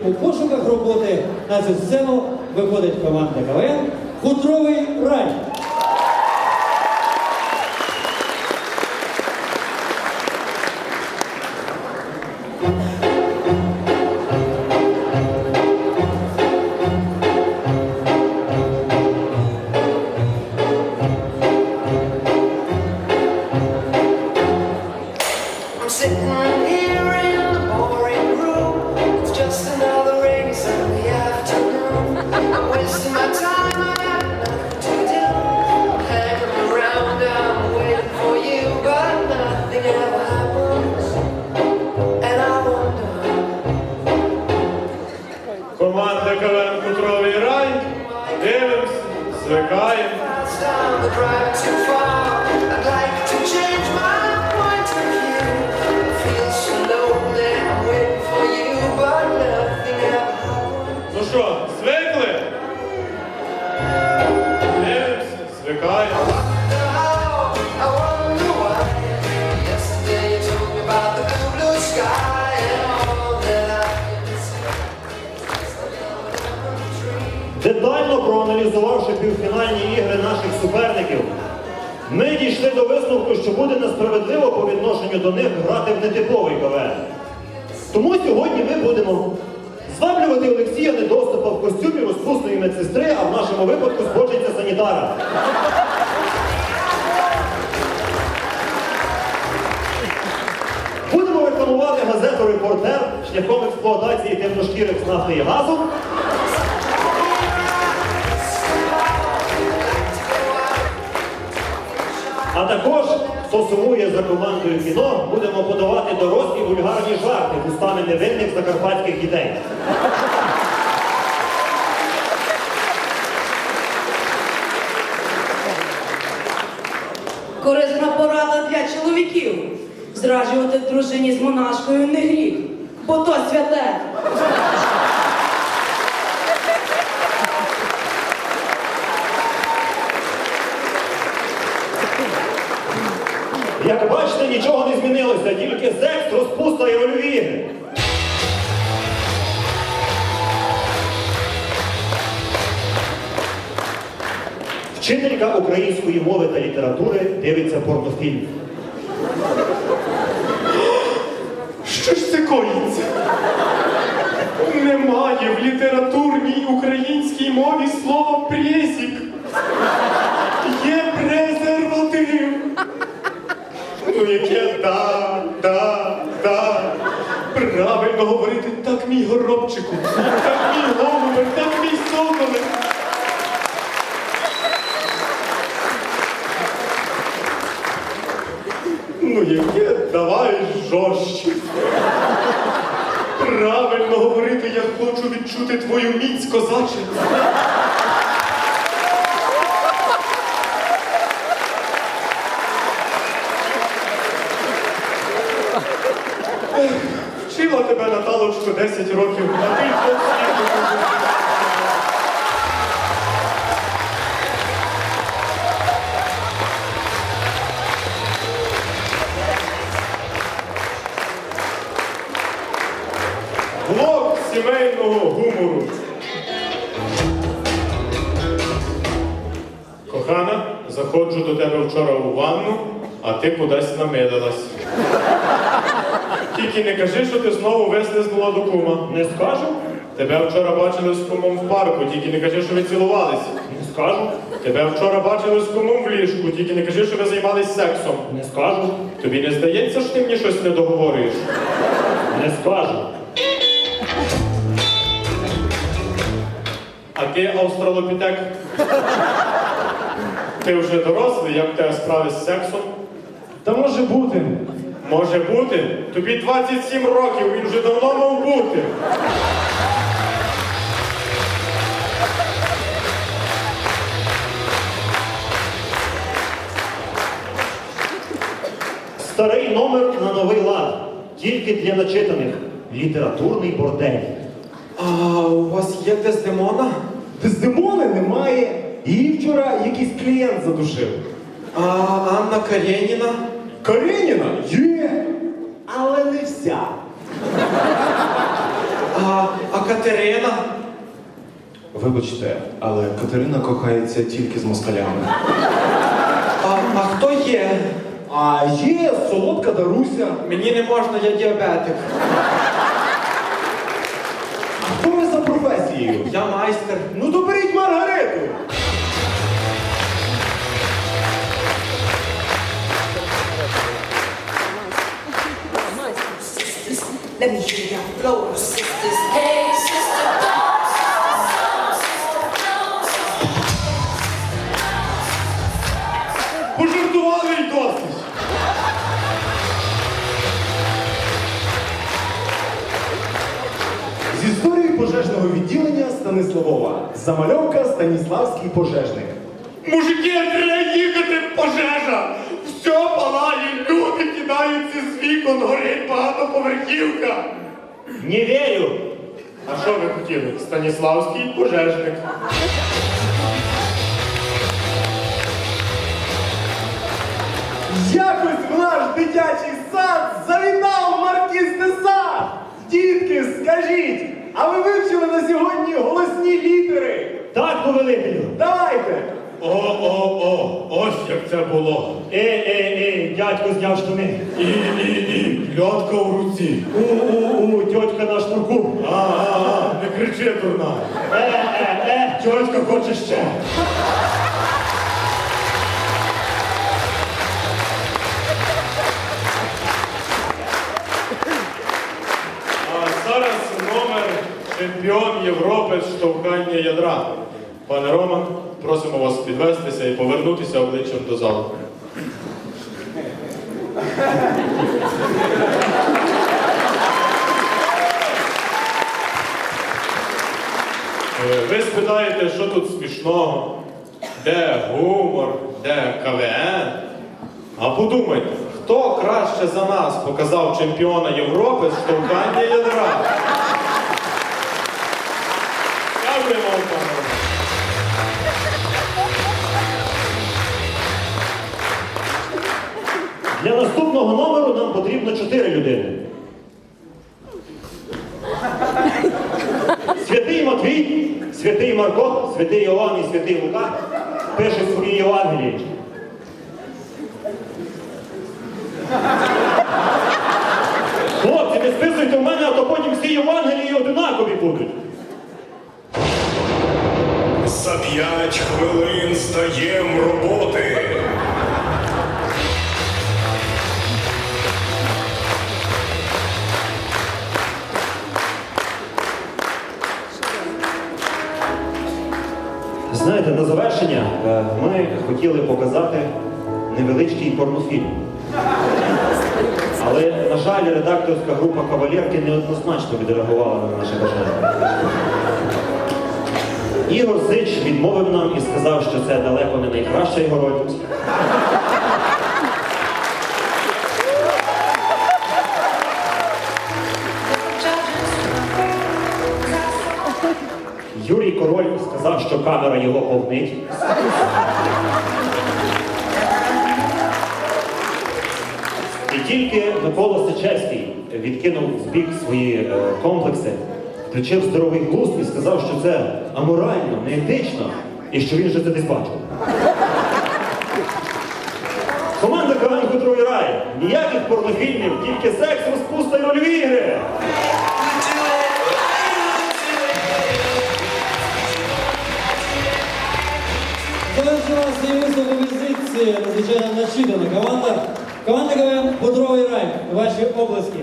У пошуках роботи на цю сцену виходить команда КВН Хутровий рай. Ми дійшли до висновку, що буде несправедливо по відношенню до них грати в нетиповий КВН. Тому сьогодні ми будемо зваблювати Олексія Недоступа в костюмі розпусної медсестри, а в нашому випадку збочиться санітара. Будемо рекламувати газету Репортер шляхом експлуатації темношкірих з нафти і газу. За командою кіно, будемо подавати дорослі вульгарні жарти устами невинних закарпатських дітей. Корисна порада для чоловіків. Зраджувати дружині з монашкою не гріх, бо то святе. Як бачите, нічого не змінилося, тільки секс, розпуста і рольові. Вчителька української мови та літератури дивиться порнофільм. Що ж це коїться? Немає в літературній українській мові слова презік. Є презерватив. Яке да, да, да. Правильно говорити, так мій горобчику, так мій голубе, так мій соколе. Ну яке давай жорстче. Правильно говорити, я хочу відчути твою міць, козаче. Вчила тебе Наталочко 10 років, а ти. Блок сімейного гумору. Кохана, заходжу до тебе вчора у ванну, а ти кудись намилилась. Тільки не кажи, що ти знову вислизнула до кума. Не скажу? Тебе вчора бачили з кумом в парку, тільки не кажи, що ви цілувались. Не скажу. Тебе вчора бачили з кумом в ліжку, тільки не кажи, що ви займались сексом. Не скажу. Тобі не здається, що ти мені щось не договорюєш? Не скажу. А ти австралопітек? Ти вже дорослий, як тебе справи з сексом? Та може бути. Може бути? Тобі 27 років, він вже давно мав бути. Старий номер на новий лад. Тільки для начитаних. Літературний бордель. А у вас є Дездемона? Дездемони немає. Її вчора якийсь клієнт задушив. А Анна Карєніна? Карєніна? Є. Але не вся. А, а Катерина? Вибачте, але Катерина кохається тільки з москалями. А, а хто є? А є солодка Даруся. Мені не можна, я діабетик. А хто ви за професією? Я майстер. Ну то беріть Маргариту. Let me hear you blow, sisters. Hey, sister, Пожартували й досить. З історії пожежного відділення Станиславова. Замальовка Станіславський пожежник. Мужики, треба їхати, пожежа! Все палає, люди кидаються з вікон, горить багатоповерхівка. Не вірю. А що ви хотіли? Станіславський пожежник. Якось в наш дитячий сад завітав маркіз де сад. Дітки, скажіть, а ви вивчили на сьогодні голосні літери? Так, повелителю. Давайте. О, о, о, ось як це було. Е, е, е, дядько зняв штани. І, і, і, кльотка в руці. У, у, у, тьотька на шнурку. А, а, а, не кричи, дурна. Е, е, е. Тьотька хоче ще. А зараз номер чемпіон Європи з штовхання ядра. Пане Роман, просимо вас підвестися і повернутися обличчям до залу. Е, Ви спитаєте, що тут смішного, де гумор, де КВН. А подумайте, хто краще за нас показав чемпіона Європи з штовхання ядра? Наступного номеру нам потрібно чотири людини. Святий Матвій, святий Марко, святий Йоанн і святий Лука пишуть свої Євангелії. Хлопці, не списуйте в мене, а то потім всі Євангелії одинакові будуть. За п'ять хвилин стаєм роботи. Знаєте, на завершення е, ми хотіли показати невеличкий порнофільм. Але, на жаль, редакторська група кавалерки неоднозначно відреагувала на наше бажання. Ігор Сич відмовив нам і сказав, що це далеко не найкраща його роль. Сказав, що камера його повнить. І тільки Микола Сичевський відкинув в бік свої е, комплекси, включив здоровий глузд і сказав, що це аморально, неетично і що він же це десь бачив. Команда КВН «Хутровий рай. Ніяких порнофільмів, тільки секс, розпуста і рольові ігри. Надзвичайно начитана команда. Команда КВН «Пудровий рай». Ваші обласки.